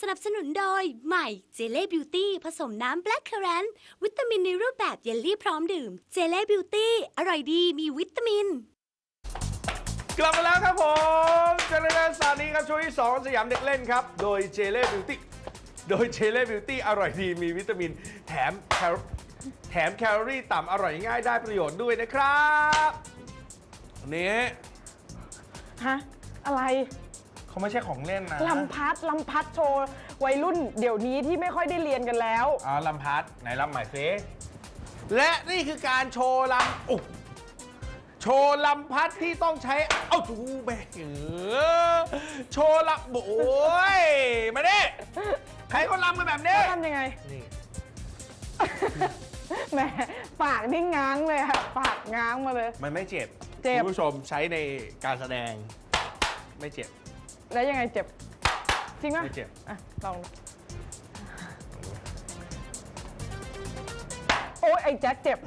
สนับสนุนโดย ใหม่เจเล่บิวตี้ผสมน้ำแบล็คเคอร์แรนวิตามินในรูปแบบเยลลี่พร้อมดื่มเจเล่บิวตี้อร่อยดีมีวิตามิน กลับมาแล้วครับผมเจริญสานี้ครับช่วงที่2สยามเด็กเล่นครับ โดยเจเล่บิวตี้โดยเจเล่บิวตี้อร่อยดีมีวิตามิน แถมแคลแถมแคลอรี่ต่ำอร่อยง่ายได้ประโยชน์ด้วยนะครับนี่ฮะอะไร เขาไม่ใช่ของเล่นนะลำพัดลำพัดโชว์วัยรุ่นเดี๋ยวนี้ที่ไม่ค่อยได้เรียนกันแล้ว อ๋อลำพัดไหนลำใหม่ซิและนี่คือการโชว์ลำอุ๊ยโชว์ลำพัดที่ต้องใช้ เอ้าจูแบกเออโชว์ลำโอ้ยมาดิใครเขาลำกันแบบนี้ทำยังไง นี่ แหมปากนี่ง้างเลยอะปากง้างมาเลย มันไม่เจ็บเจ็บ คุณผู้ชมใช้ในการแสดงไม่เจ็บ แล้วยังไงเจ็บ จริงป่ะไม่เจ็บ อะลองดูโอ้ยไอ้แจ็คเจ็บ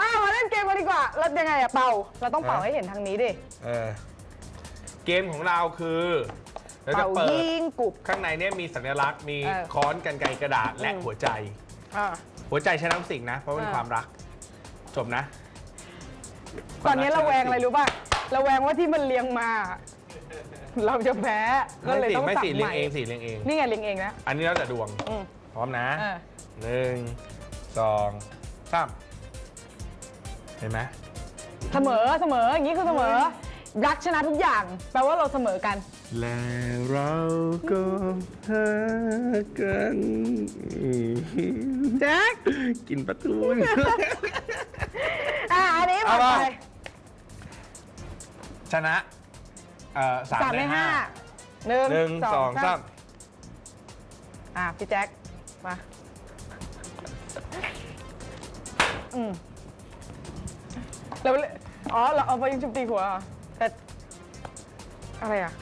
อ้าวมาเล่นเกมกันดีกว่าแล้วยังไงอะเป่า เราต้องเป่าฮะให้เห็นทางนี้ดิ เออเกมของเราคือเราจะเป่าเปิดยิงกุบ ข้างในเนี่ยมีสัญลักษณ์มีเออค้อนกันไกรกระดาษและอืม หัวใจ อ่าหัวใจใช้น้ำสิ่งนะ เพราะเป็นเออ ความรัก จบนะตอนนี้ระแวงอะไรรู้ป่ะ ระแวงว่าที่มันเลี้ยงมา เราจะแพ้ก็ไม่เลยสิต้องไม่สับสิใหเลี้ยม่งเองสิเลี้ยงเอง นี่ไงเลี้ยงเองนะอันนี้แล้วแต่ดวง อืม พร้อมนะเออ หนึ่งสองสามเห็นไหมเสมอเสมออย่างนี้คือเสมอ รักชนะทุกอย่าง แปลว่าเราเสมอกัน และเราก็หากันแจ็คกินปลาทูอะอันนี้เอาผ่านมาไป ชนะเอ่อสามสามในในห้าห้าหนึ่งหนึ่งสองสามอะพี่แจ็คมาอืมแล้วอ๋อเราเอาไปยิงชุบตีหัวเหรอแต่อะไรอะ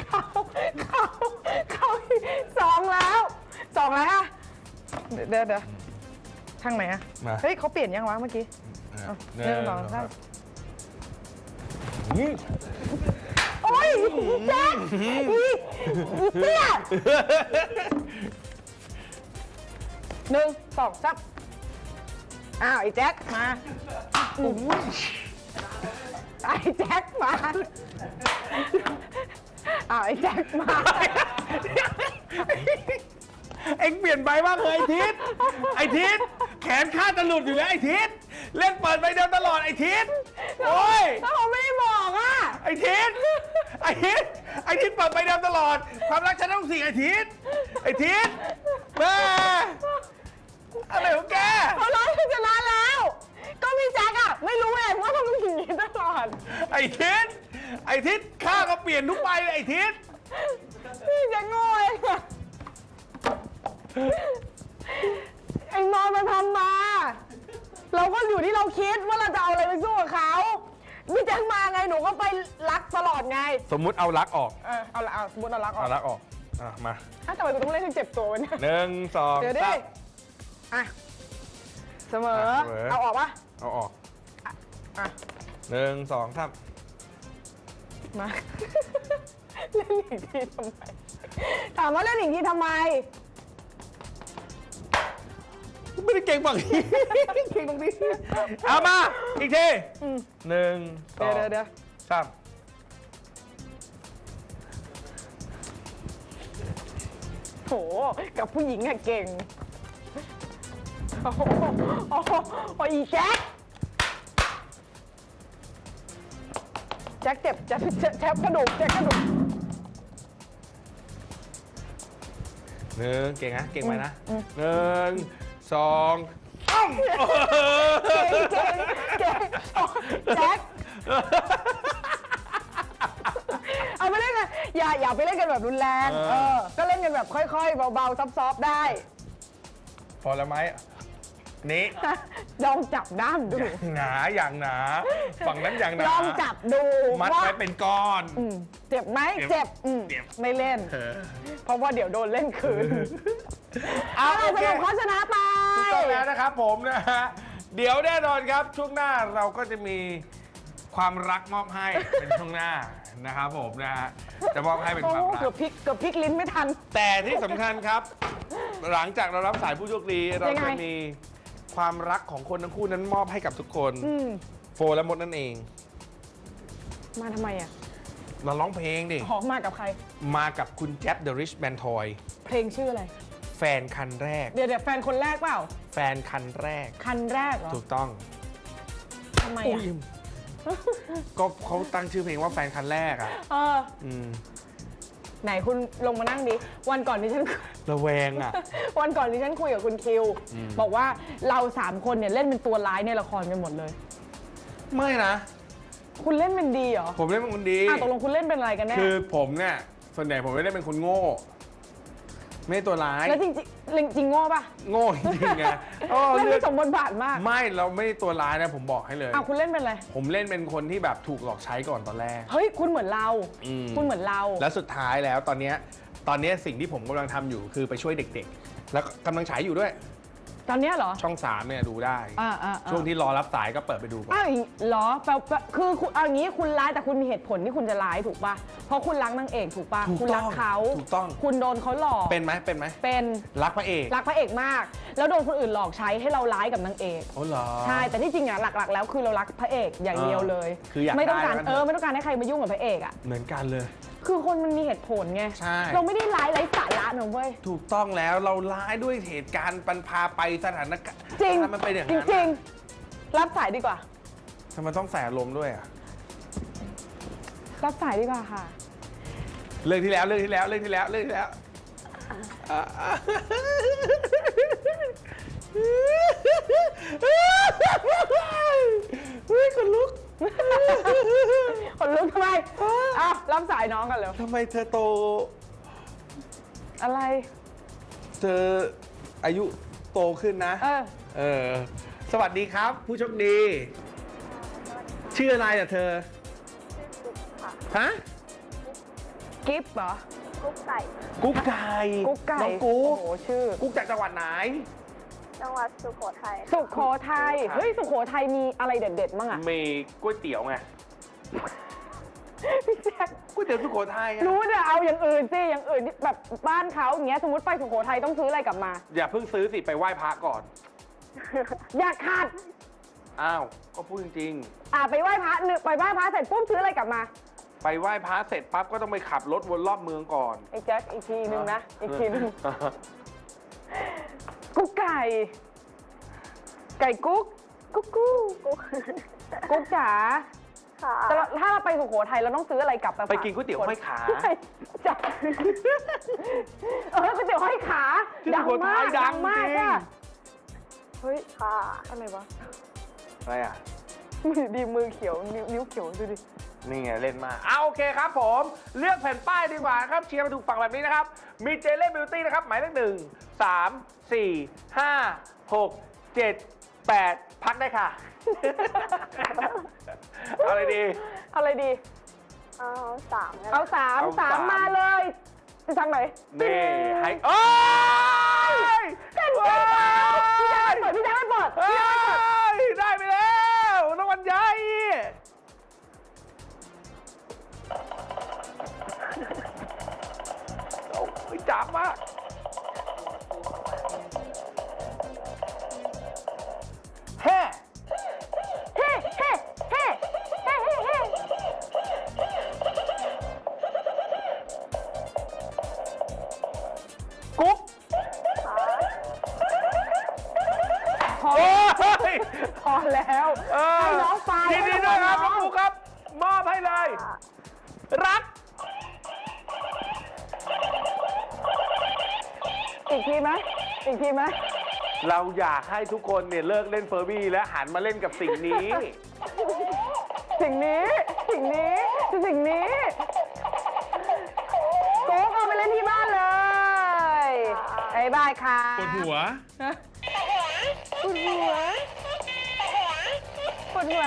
เขาเขาเขาสองแล้วสองแล้วอะเดี๋ยวเดี๋ยวเดี๋ยวทางไหนอะมา เฮ้ยเขาเปลี่ยนยังวะเมื่อกี้เอาหนึ่งสองสามอืม โอ้ยแจ็คอีอีเตี้ยหนึ่งสองสามอ้าวไอ้แจ็คมาไอ้แจ็คมาอ้าวไอ้แจ็คมาเอ็งเปลี่ยนไปมากเลยไอ้ทิศไอ้ทิศ แขนข้าจะหลุดอยู่แล้วไอ้ทิศเล่นเปิดไปเดียวตลอดไอ้ทิศโอ้ยถ้าผมไม่ได้บอกอะ ไอ้ทิศไอ้ทิศไอ้ทิศเปิดไปเดิมตลอด ความรักฉันต้องสิ่งไอ้ทิศไอ้ทิศแม่อะไรของแกเขาร้องชนะแล้ว ก็พี่แจ็คอะไม่รู้เองว่าทำอย่างนี้ตลอด ไอ้ทิศไอ้ทิศข้าก็เปลี่ยนทุกใบเลยไอ้ทิศพี่จะโง่เองอะ ไอ้มองมันทำมา เราก็อยู่ที่เราคิดว่าเราจะเอาอะไรไปสู้กับเขาพี่แจ็คมาไงหนูก็ไปรักตลอดไง สมมุติเอารักออก เออเอาละเอาสมมติเรารักออเอากรักออก อะ มาอะทำไมกูต้องเล่นให้เจ็บตัววะเนี่ยหนึ่งสองเดี๋ยวดิ สาม อะ เสมอ อะเสมอ เอาออกปะเอาออกอะ หนึ่งสองสามมา เล่นอีกทีทำไม ถามว่าเล่นอีกทีทำไม ไม่ได้เก่งฝั่งนี้เก่งตรงนี้เอามา อีกทีอืมหนึ่งสอเดี๋ยวงเดี๋ยวเดี๋ยวสามโห กับผู้หญิงอะเก่ง โอ้โหโอ้โหโอ้ยอีแจ็คแจ็คเจ็บแจ็คแจ็คแจ็คกระดูกแจ็คกระดูกหนึ่งเก่งนะ เก่งไปนะอืมหนึ่ง สองอ้อมเก่งเก่งเก่งโอ้แจ็คเอาไปเล่นกันอย่าอย่าไปเล่นกันแบบรุนแรงเออก็เล่นกันแบบค่อยๆ เบาๆซอฟๆได้ พอแล้วไหมนี่ ลองจับด้ามดูหนาอย่างหนา ฝั่งนั้นอย่างหนาลองจับดูมัดว่าไว้เป็นก้อน อืมเจ็บไหมเจ็บเจ็บอืมเจ็บ ไม่เล่น เออ เพราะว่าเดี๋ยวโดนเล่นคืน เอาเอาโอสเค รุปเขาชนะไป ถูกต้องแล้วนะครับผมนะฮะ เดี๋ยวแน่นอนครับช่วงหน้าเราก็จะมีความรักมอบให้ เป็นช่วงหน้านะครับผมนะฮะจะมอบให้เป็นโอ้ความรัเกือกบพลิกเกือบพลิกลิ้นไม่ทัน แต่ที่สำคัญครับ หลังจากเรารับสายผู้โชคดีเรายังไงจะมี ความรักของคนทั้งคู่นั้นมอบให้กับทุกคน อืมโฟและมดนั่นเอง มาทำไมอะเราร้องเพลงดิหอมมากับใคร มากับคุณแจ๊บ The Rich Man Toy เพลงชื่ออะไร แฟนคันแรก เดี๋ยวเดี๋ยวแฟนคนแรกเปล่า แฟนคันแรก คันแรกเหรอถูกต้องทำไมอุ้อะยก็เขาตั้งชื่อเพลงว่าแฟนคันแรกอะ เออ อืม ไหนคุณลงมานั่งดิวันก่อนที่ฉัน ระแวงอะ วันก่อนที่ฉันคุยกับคุณคิว อืม บอกว่าเราสามคนเนี่ยเล่นเป็นตัวร้ายในละครกันหมดเลย ไม่นะ คุณเล่นเป็นดีเหรอผมเล่นเป็นคนดี อะตกลงคุณเล่นเป็นอะไรกันแน่คือผมเนี่ยส่วนใหญ่ผมไม่ได้เป็นคนโง่ ไม่ใช่ตัวร้าย แล้วจริงๆจริงๆโง่ปะโง่จริงๆไงเออเล่นเลืไม่อกสมบทบาทมากไม่เราไม่ได้ตัวร้ายนะผมบอกให้เลยอะคุณเล่นเป็นอะไร ผมเล่นเป็นคนที่แบบถูกหลอกใช้ก่อนตอนแรก เฮ้ย คุณเหมือนเรา อืม คุณเหมือนเรา แล้วสุดท้ายแล้วตอนเนี้ยตอนเนี้ยสิ่งที่ผมกำลังทำอยู่คือไปช่วยเด็ก ๆ แล้วกำลังฉายอยู่ด้วย ตอนเนี้ยเหรอช่องสามเนี่ยดูได้ อ่าอ่าอ่าช่วงที่รอรับสายก็เปิดไปดูก่อนอ้าวอย่างงี้เหรอแปลแปลคือคุณเอาอย่างนี้คุณร้ายแต่คุณมีเหตุผลที่คุณจะร้ายถูกปะเพราะคุณรักนางเอกถูกปะถูกคุณรักต้องเขาถูกต้องคุณโดนเขาหลอกเป็นไหมเป็นไหมเป็นรักพระเอกรักพระเอกมาก แล้วโดนคนอื่นหลอกใช้ให้เราร้ายกับนางเอก โอ้เหรอ ใช่ แต่ที่จริงอะหลักๆ แล้วคือเรารักพระเอกอย่างเดียวเลยคืออยากไม่ต้องการได้แล้วกัน เออไม่ต้องการให้ใครมายุ่งกับพระเอกอะ เหมือนกันเลย คือคนมันมีเหตุผลไง ใช่ เราไม่ได้ร้ายไร้สาระนะเว้ย ถูกต้องแล้วเราร้ายด้วยเหตุการณ์ปันพาไปสถานการณ์จริงมันเป็นอย่างจนั้นริงๆรับสายดีกว่า ทำไมต้องแสลมณ์ด้วยอะรับสายดีกว่าค่ะ เรื่องที่แล้วเรื่องที่แล้วเรื่องที่แล้วเรื่องที่แล้วอะเฮ้ยคนลุก คนลุกทำไมอ้าวรับสายน้องกันเร็วทำไมเธอโต อะไร เธออายุโตขึ้นนะ เออ เออ สวัสดีครับ ผู้โชคดี ชื่ออะไรอะเธอฮะกิฟต์เหรอ กุ๊กไก่ กุ๊กไก่กุ๊กไก่น้องกุ๊กโอ้โหชื่อ กุ๊กจากจังหวัดไหน จังหวัดสุโขทัยสุโขทัยสุโขทัย เฮ้ย สุโขทัยมีอะไรเด็ดๆบ้างอะมีก๋วยเตี๋ยวไงพี่แจ๊คก๋วยเตี๋ยวสุโขทัยไงรู้เนี่ยเอาอย่างอื่นสิ อย่างอื่นที่แบบบ้านเขาอย่างเงี้ย สมมติไปสุโขทัยต้องซื้ออะไรกลับมา อย่าเพิ่งซื้อสิไปไหว้พระก่อน อย่าขาด อ้าว ก็พูดจริงอ่าไปไหว้พระหนึ่งไปไหว้พระเสร็จปุ๊บซื้ออะไรกลับมา ๆ ไปไหว้พระเสร็จปั๊บก็ต้องไปขับรถวนรอบเมืองก่อน ไอ้แจ๊คอีกทีหนึ่งนะ อีกทีหนึง กุ๊กไก่ ไก่กุ๊ก กุ๊กกุ๊กกุ๊กกุ๊กจ๋าค่ะแต่เราถ้าเราไปสุโขทัยเราต้องซื้ออะไรกลับไปฝาไปกินก๋วยเตี๋ยวห้อยขา ใช่จ้ะเออก๋วยเตี๋ยวห้อยขา ที่ดังสุโขทัมายกดัดังงมากจริง อะเฮ้ยค่ะอะไรวะอะไรอะ มือดีมือเขียวนิ้วนิ้วเขียวดูดิ นี่ไงเล่นมากเอาโอเคครับผม เลือกแผ่นป้ายดีกว่าครับ เชียร์มาถูกฝั่งแบบนี้นะครับ มีเจเล่บิวตี้นะครับ หมายเลขหนึ่ง สามสี่ห้าหกเจ็ดแปดพักได้ค่ะ เอาอะไรดี เอาอะไรดี เอาสามกันเอาสามเอาสามสามมาเลยจะทางไหนนี่ให้โอ้ยเป็นไงพี่แจ๊คไม่เปิดพี่แจ๊คไม่เปิดเฮ้ยได้ไป รัก อีกทีไหมอีกทีไหมเราอยากให้ทุกคนเนี่ยเลิกเล่นเฟอร์บี้และหันมาเล่นกับสิ่งนี้ สิ่งนี้ สิ่งนี้ สิ่งนี้โก๊กเอาไปเล่นที่บ้านเลยบายบายค่ะปวดหัวปวดหัวปวดหัว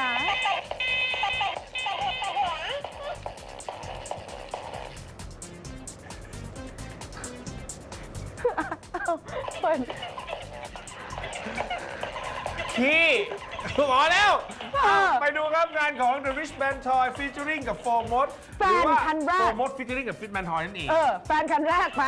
เปิดพี่ขอแล้วเออไปดูครับงานของ The Rich Man Toy featuring กับ Four Mod แฟแฟหรือนว่าคันแรโปรกโมทฟิชเชอริงกับฟิตแมนทอยนั่นเอง เออ แฟนคันแรกไป